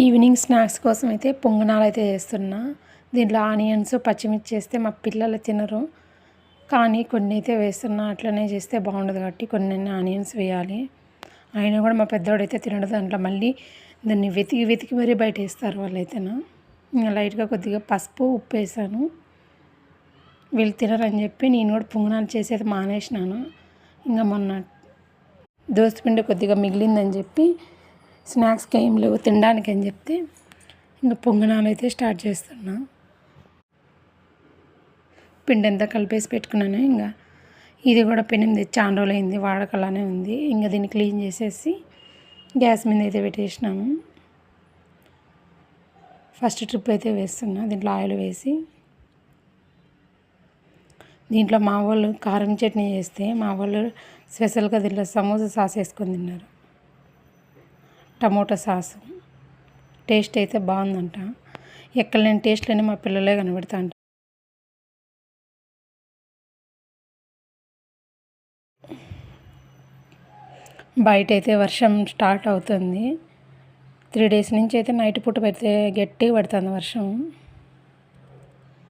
Evening snacks కోసం అయితే పొంగనాలు అయితే చేస్తున్నా. దీంట్లో ఆనియన్స్ పచ్చిమిర్చి చేస్తే మా పిల్లలు తినరు. కానీ కొన్ని అయితే వేస్తున్నా అట్లనే చేస్తే బాగుండదు కాబట్టి కొన్ని ఆనియన్స్ వేయాలి. అయినా కూడా మా పెద్దవాడు అయితే తినడు దాంట్లో. మళ్ళీ దాన్ని వెతికి వెతికి మరీ బయట వేస్తారు వాళ్ళైతేనా. ఇంకా లైట్గా కొద్దిగా పసుపు ఉప్పు వేసాను. వీళ్ళు తినరని చెప్పి నేను కూడా పొంగనాలు చేసేది మానేసినాను. ఇంకా మొన్న దోసపిండి కొద్దిగా మిగిలిందని చెప్పి స్నాక్స్కి ఏం లేవు తినడానికి అని చెప్తే ఇంకా పొంగనాలు అయితే స్టార్ట్ చేస్తున్నా. పిండి అంతా కలిపేసి పెట్టుకున్నాను. ఇంకా ఇది కూడా పెనిమిది చాలా రోజులు అయింది వాడకలానే ఉంది. ఇంకా దీన్ని క్లీన్ చేసేసి గ్యాస్ మీద అయితే పెట్టేసినాము. ఫస్ట్ ట్రిప్ అయితే వేస్తున్నా దీంట్లో ఆయిల్ వేసి. దీంట్లో మా వాళ్ళు కారం చట్నీ చేస్తే మా వాళ్ళు స్పెషల్గా దీంట్లో సమోసా సాస్ వేసుకొని తిన్నారు. Tomato sauce. టేస్ట్ అయితే బాగుందంట. ఎక్కడ లేని టేస్ట్లోనే మా పిల్లలే కనబడతా అంట బయట అయితే వర్షం స్టార్ట్ అవుతుంది. త్రీ డేస్ నుంచి అయితే నైట్ పూట పెడితే గట్టిగా పడుతుంది వర్షం.